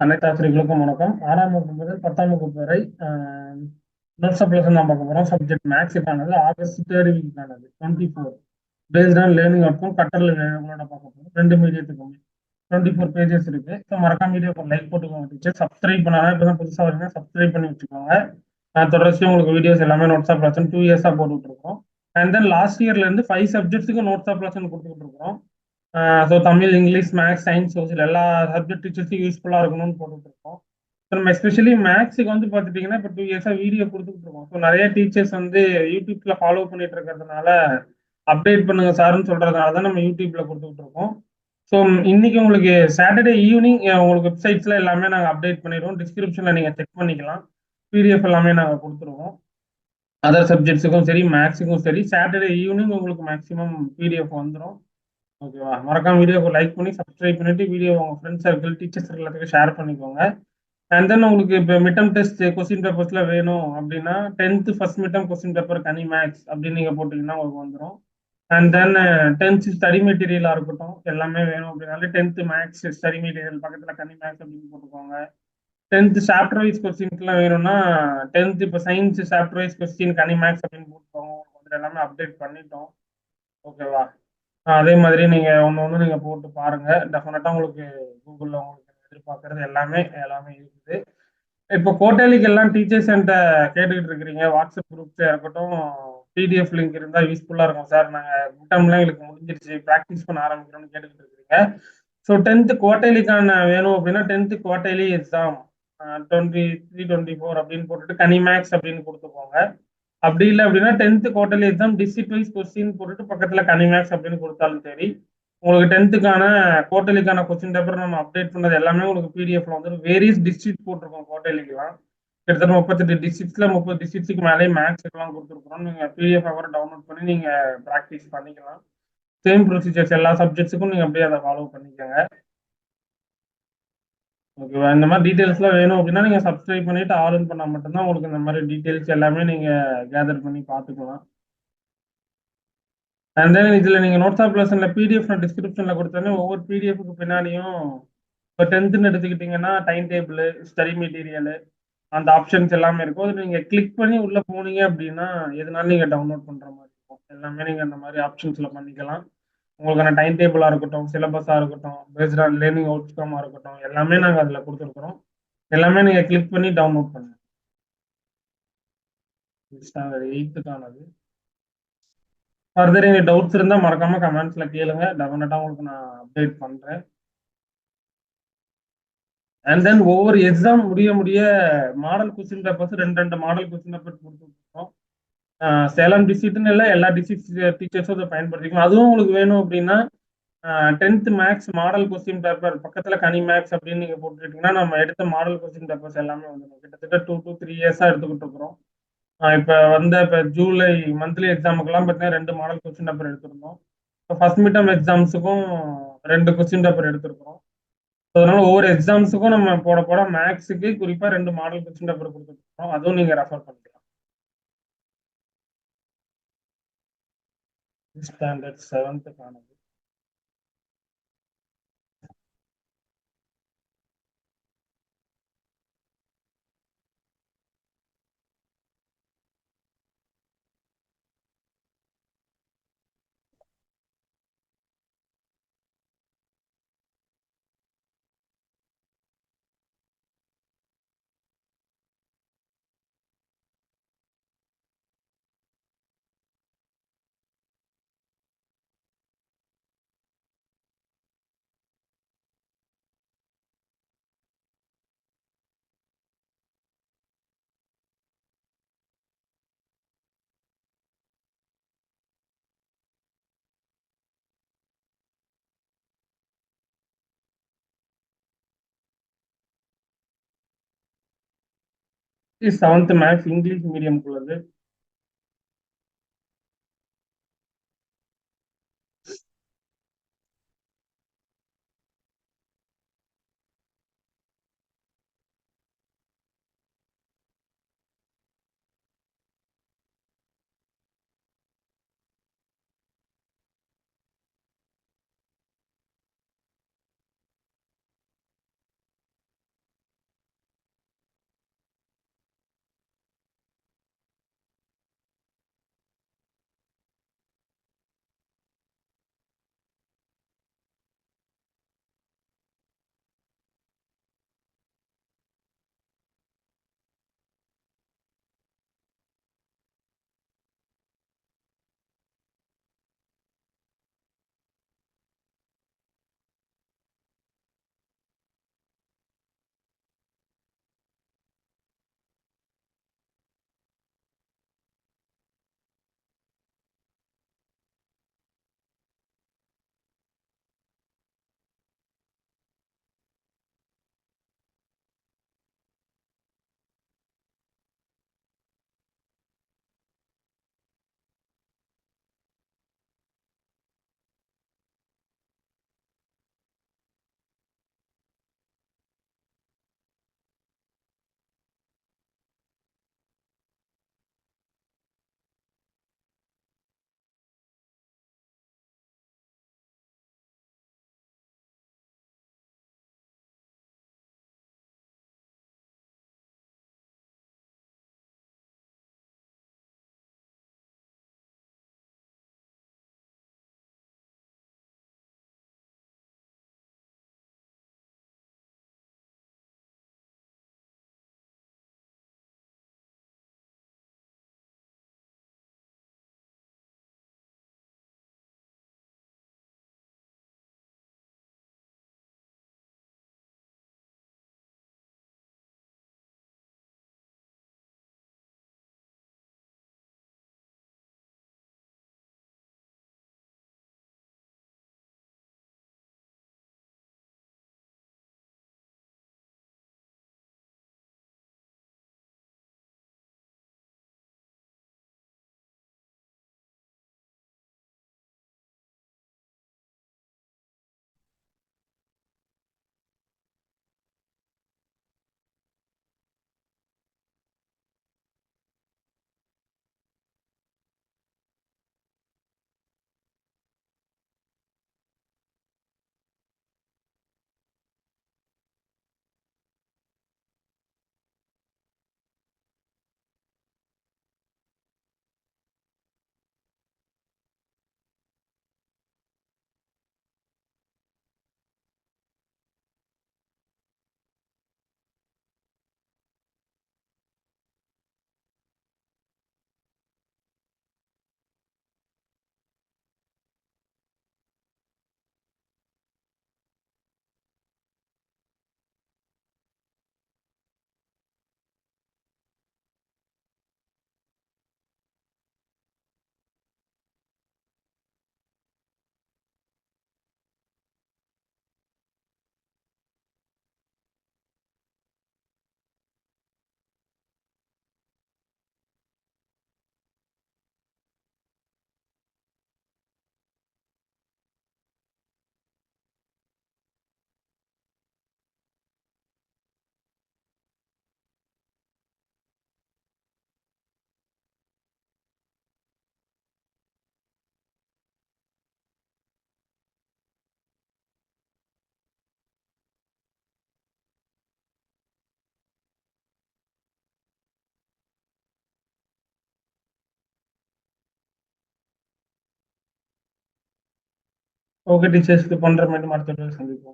அனைத்து ஆசிரியர்களுக்கும் வணக்கம். ஆறாம் வகுப்பு முதல் பத்தாம் வகுப்பு வரை நோட்ஸ் அப்ளேஷன் தான் பார்க்க போகிறோம் சப்ஜெக்ட் மேக்ஸுக்கானது August third வீக்கானது twenty four based on learning outcome கட்டரில் உங்களோட பார்க்க போகிறோம் ரெண்டு மீடியத்துக்குமே டுவெண்ட்டி ஃபோர் பேஜஸ் இருக்கு. ஸோ மறக்காம வீடியோ லைக் போட்டுக்கோங்க டீச்சர் சப்ஸ்கிரைப் பண்ணாலும் இப்போ தான் புதுசாக வரீங்க சப்ஸ்கிரைப் பண்ணி வச்சுக்கோங்க. நான் தொடர்ச்சி உங்களுக்கு வீடியோஸ் எல்லாமே நோட்ஸ் ஆஃப் டூ இயர்ஸாக போட்டுட்ருக்கோம் அண்ட் தென் லாஸ்ட் இயர்லேருந்து ஃபைவ் சப்ஜெக்ட்ஸுக்கு நோட்ஸ் ஆஃப் லெசன் கொடுத்துட்டு so Tamil English maths science social எல்லா சப்ஜெக்ட் டீச்சர்ஸும் யூஸ்ஃபுல்லாக இருக்கணும்னு போட்டுட்ருக்கோம். ஸோ நம்ம எஸ்பெஷலி மேக்ஸுக்கு வந்து பார்த்துட்டிங்கன்னா இப்போ டூ இயர்ஸாக வீடியோ கொடுத்துட்டு இருக்கோம் ஸோ நிறைய டீச்சர்ஸ் வந்து யூடியூப்பில் ஃபாலோ பண்ணிட்டு இருக்கிறதுனால அப்டேட் பண்ணுங்க சார்னு சொல்கிறதுனால தான் நம்ம யூடியூப்பில் கொடுத்துக்கிட்டு இருக்கோம் ஸோ இன்னைக்கு உங்களுக்கு சாட்டர்டே ஈவினிங் உங்களுக்கு வெப்சைட்ஸில் எல்லாமே நாங்கள் அப்டேட் பண்ணிடுவோம். டிஸ்கிரிப்ஷனில் நீங்கள் செக் பண்ணிக்கலாம். பிடிஎஃப் எல்லாமே நாங்கள் கொடுத்துருவோம். அதர் சப்ஜெக்ட்ஸுக்கும் சரி மேக்ஸுக்கும் சரி சாட்டர்டே ஈவினிங் உங்களுக்கு மேக்ஸிமம் பிடிஎஃப் வந்துடும் ஓகேவா மறக்காம வீடியோக்கு லைக் பண்ணி சப்ஸ்கிரைப் பண்ணிட்டு வீடியோ உங்க ஃப்ரெண்ட்ஸ் சர்க்கிள் டீச்சர்ஸ் எல்லாத்துக்கும் ஷேர் பண்ணிக்கோங்க. அண்ட் தென் உங்களுக்கு இப்போ மிட்டம் டெஸ்ட் கொஸ்டின் பேப்பர்ஸ்ல வேணும் அப்படின்னா tenth first midterm question paper கனி மேக்ஸ் அப்படின்னு நீங்க போட்டீங்கன்னா உங்களுக்கு வந்துடும் அண்ட் தென் டென்த் ஸ்டடி மெட்டீரியலாக இருக்கட்டும் எல்லாமே வேணும் அப்படின்னாலே டென்த் மேக்ஸ் ஸ்டடி மெட்டீரியல் பக்கத்தில் கனி மேக்ஸ் அப்படின்னு போட்டுக்கோங்க. டென்த்து சாப்டர் வைஸ் கொஸ்டின்ஸ்லாம் வேணும்னா டென்த் இப்போ science chapter wise question Kani maths அப்படின்னு போட்டுக்கோங்க. உங்களுக்கு எல்லாமே அப்டேட் பண்ணிட்டோம். ஓகேவா அதே மாதிரி நீங்க ஒன்று ஒன்று நீங்க போட்டு பாருங்க. டெஃபினட்டா உங்களுக்கு கூகுளில் உங்களுக்கு எதிர்பார்க்கறது எல்லாமே எல்லாமே இருக்குது. இப்போ கோட்டாலிக்கு எல்லாம் டீச்சர்ஸ் என்கிட்ட கேட்டுக்கிட்டு இருக்கிறீங்க. வாட்ஸ்அப் குரூப்ஸ் இருக்கட்டும் பிடிஎஃப் லிங்க் இருந்தால் யூஸ்ஃபுல்லாக இருக்கும் சார். நாங்கள் மிட்டம்லாம் எங்களுக்கு முடிஞ்சிருச்சு. ப்ராக்டிஸ் பண்ண ஆரம்பிக்கிறோம்னு கேட்டுக்கிட்டு இருக்கிறீங்க. ஸோ டென்த்து குவார்டர்லிக்கான வேணும் அப்படின்னா tenth quarterly exam twenty three twenty four அப்படின்னு போட்டுட்டு கனி மேக்ஸ் அப்படின்னு கொடுத்துக்கோங்க. அப்படி இல்லை அப்படின்னா tenth quarterly exam district wise question போட்டுட்டு பக்கத்தில் கனிமேக்ஸ் அப்படின்னு கொடுத்தாலும் சரி உங்களுக்கு டென்த்துக்கான குவார்டர்லிக்கான கொஸ்டின் பேப்பர் நம்ம அப்டேட் பண்ணது எல்லாமே உங்களுக்கு பிடிஎஃப்ல வந்து வேரியஸ் டிஸ்ட்ரிக்ட் போட்டிருக்கோம் குவார்டர்லிக்கெல்லாம் கிட்டத்தட்ட முப்பத்தெட்டு டிஸ்ட்ரிக்ட்ஸில் முப்பது டிஸ்ட்ரிக்ட்ஸுக்கு மேலே எல்லாம் கொடுத்துருக்குறோம். நீங்கள் பிடிஎஃப் அவரை டவுன்லோட் பண்ணி நீங்கள் ப்ராக்டிஸ் பண்ணிக்கலாம். சேம் ப்ரொசீஜர்ஸ் எல்லா சப்ஜெக்ட்ஸுக்கும் நீங்கள் அப்படியே அதை ஃபாலோ பண்ணிக்கோங்க. ஓகேவா இந்த மாதிரி டீட்டெயில்ஸ்லாம் வேணும் அப்படின்னா நீங்கள் சப்ஸ்கிரைப் பண்ணிட்டு ஆர்டர் பண்ணால் மட்டும்தான் உங்களுக்கு இந்த மாதிரி டீட்டெயில்ஸ் எல்லாமே நீங்கள் கேதர் பண்ணி பார்த்துக்கலாம். அண்ட் தென் இதில் நீங்கள் நோட்ஸ் ஆஃப் லெசனில் பிடிஎஃப் நான் டிஸ்கிரிப்ஷனில் கொடுத்தோன்னே ஒவ்வொரு பிடிஎஃப்க்கு பின்னாடியும் இப்போ டென்த்துன்னு எடுத்துக்கிட்டிங்கன்னா டைம் டேபிள் ஸ்டடி மெட்டீரியலு அந்த ஆப்ஷன்ஸ் எல்லாமே இருக்கும். அது நீங்கள் கிளிக் பண்ணி உள்ளே போனீங்க அப்படின்னா எதுனாலும் நீங்கள் டவுன்லோட் பண்ணுற மாதிரி இருக்கும். எல்லாமே நீங்கள் அந்த மாதிரி ஆப்ஷன்ஸில் பண்ணிக்கலாம். உங்களுக்கான டைம் டேபிளாக இருக்கட்டும் சிலபஸாக இருக்கட்டும் பேஸ்ட் ஆன் லேர்னிங் அவுட்கமாக இருக்கட்டும் எல்லாமே நாங்கள் அதில் கொடுத்துருக்குறோம். எல்லாமே நீங்கள் கிளிக் பண்ணி டவுன்லோட் பண்ணுங்க. ஸ்டாண்டர்ட் எயித்துக்கானது ஃபர்தர் எங்கள் டவுட்ஸ் இருந்தால் மறக்காம கமெண்ட்ஸில் கேளுங்க. டெஃபினட்டாக உங்களுக்கு நான் அப்டேட் பண்ணுறேன் அண்ட் தென் ஒவ்வொரு எக்ஸாம் முடிய முடிய மாடல் கொஸ்டின் பேப்பர்ஸ் ரெண்டு ரெண்டு மாடல் கொஸ்டின் பேப்பர் கொடுத்துருக்கோம் சேலம் டிஸ்ட்ரிக்ட்னு இல்லை எல்லா டிஸ்ட்ரிக்ட் டீச்சர்ஸும் அதை பயன்படுத்திக்கணும். அதுவும் உங்களுக்கு வேணும் அப்படின்னா tenth maths model question paper பக்கத்தில் கனி மேக்ஸ் அப்படின்னு நீங்கள் போட்டுக்கிட்டிங்கன்னா நம்ம எடுத்த மாடல் கொஸ்டின் பேப்பர்ஸ் எல்லாமே வந்துடும் கிட்டத்தட்ட டூ டூ த்ரீ இயர்ஸாக எடுத்துக்கிட்டு இருக்கிறோம். இப்போ வந்த இப்போ ஜூலை மந்த்லி எக்ஸாமுக்கெல்லாம் பார்த்தீங்கன்னா ரெண்டு மாடல் கொஸ்டின் பேப்பர் எடுத்திருந்தோம். இப்போ ஃபர்ஸ்ட் மிட்டம் எக்ஸாம்ஸுக்கும் ரெண்டு கொஸ்டின் பேப்பர் எடுத்திருக்கிறோம். அதனால ஒவ்வொரு எக்ஸாம்ஸுக்கும் நம்ம போட போட மேக்ஸுக்கு குறிப்பாக ரெண்டு மாடல் கொஸ்டின் பேப்பர் கொடுத்துருக்கோம் அதுவும் நீங்கள் ரெஃபர் பண்ணுறோம் பண்ணிக்கலாம் ஸ்டாண்டர்ட் செவன்த்துக்கானது செவன்த் மேக்ஸ் இங்கிலீஷ் மீடியம் உள்ளது ఒకటి చేస్తే ಪಂದ್ರ ಮಿನಿಟ್ ಮಾಡ್ತಾರೆ ಸಂದೀಪ್